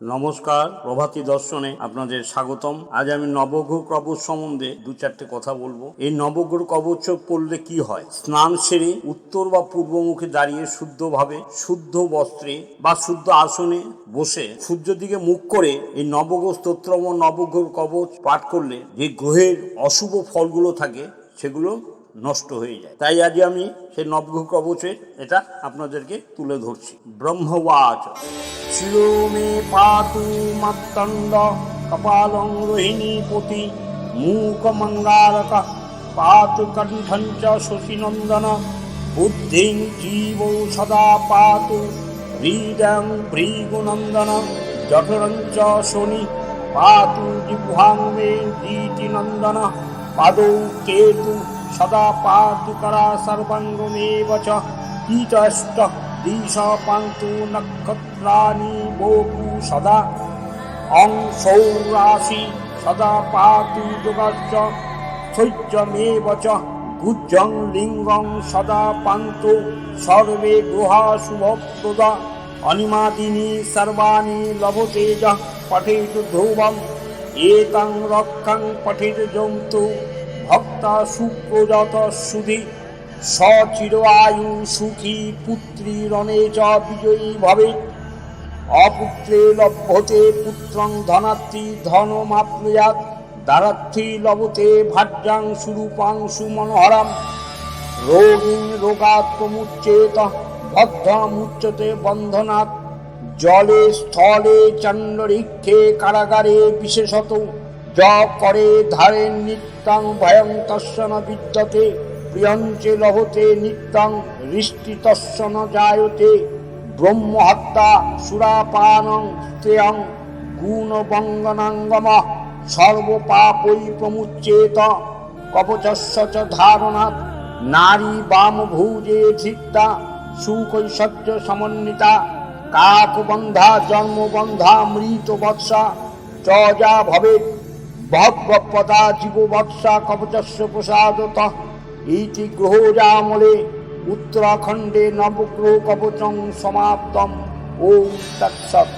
নমস্কার, প্রভাতী দর্শনে আপনাদের স্বাগতম। আজ আমি নবগ্রহ কবচ সম্বন্ধে দু চারটে কথা বলব। এই নবগ্রহ কবচ পড়লে কি হয়? স্নান সেরে উত্তর বা পূর্বমুখে দাঁড়িয়ে শুদ্ধভাবে, শুদ্ধ বস্ত্রে বা শুদ্ধ আসনে বসে সূর্য দিকে মুখ করে এই নবগ্রহ স্তোত্রম নবগ্রহ কবচ পাঠ করলে যে গ্রহের অশুভ ফলগুলো থাকে, সেগুলো নষ্ট হয়ে যায়। তাই আজ আমি সেই নবগ্রহ কবচে এটা আপনাদেরকে তুলে ধরছি। ব্রহ্মবাচ শিরোমে পাতু মাত্তণ্ড কপালং রোহিণীপতি মূকমঙ্গারক পাতু কণ্ঠঞ্চ শশীনন্দন বুদ্ধিং জীব সদা পাতু হৃদং ভৃগুনন্দন জঠরঞ্চ শনি পাতু জিহ্বাং মে গীতিনন্দন পাদৌ কেতু সদা পাতু করা সর্বাঙ্গমেব চ কীটষ্ট দিশ পান্তু নক্ষত্রাণি বহু সদা অংশৌ রাশি সদা পাতু যোগাশ্চ শৈত্যমেব চ গুজ্জং লিঙ্গং সদা পান্তু সর্বে গ্রহা শুভপ্রদা অনিমাদিনী সর্বাণি লভতেজ পঠেত ধ্রুবম এতং রক্ষং পঠিত জন্তু ভক্তা সুপ্রজাত সুধি সচির আয়ু সুখী পুত্রী রণে চ বিজয়ী ভবে। অপুত্রে লভ্যতে পুত্রং ধনাত্রী ধনমাপ্নুয়াত দারাত্রী লভতে ভাজ্যাং সুরূপাং সুমনোহরম। রোগিং প্রমুচ্যেত বদ্ধমুচ্যতে বন্ধনাৎ জলে স্থলে চণ্ডরিক্ষে কারাগারে বিশেষত য করে ধারে নিত্যং ভয়ং তস্য বিদ্যতে। প্রিয়ঞ্চে লভতে নিত্যং হৃষ্টি তস্য ন জায়তে ব্রহ্মহত্যা সুরাপানং স্ত্রেয়ং গুণবঙ্গনাঙ্গম সর্বপাপৈ প্রমুচ্যেত কবচস্য চ ধারণাৎ নারী বাম বামভুজে ধৃতা সুকৈশয্য সমন্বিতা কাকবন্ধা জন্মবন্ধা মৃত বৎসা চ যা ভবেৎ ভগবপদা জীববৎসা কবচস্য প্রসাদত ইতি গ্রহজামলে উত্তরাখণ্ডে নবগ্রহ কবচং সমাপ্তম ও তৎসৎ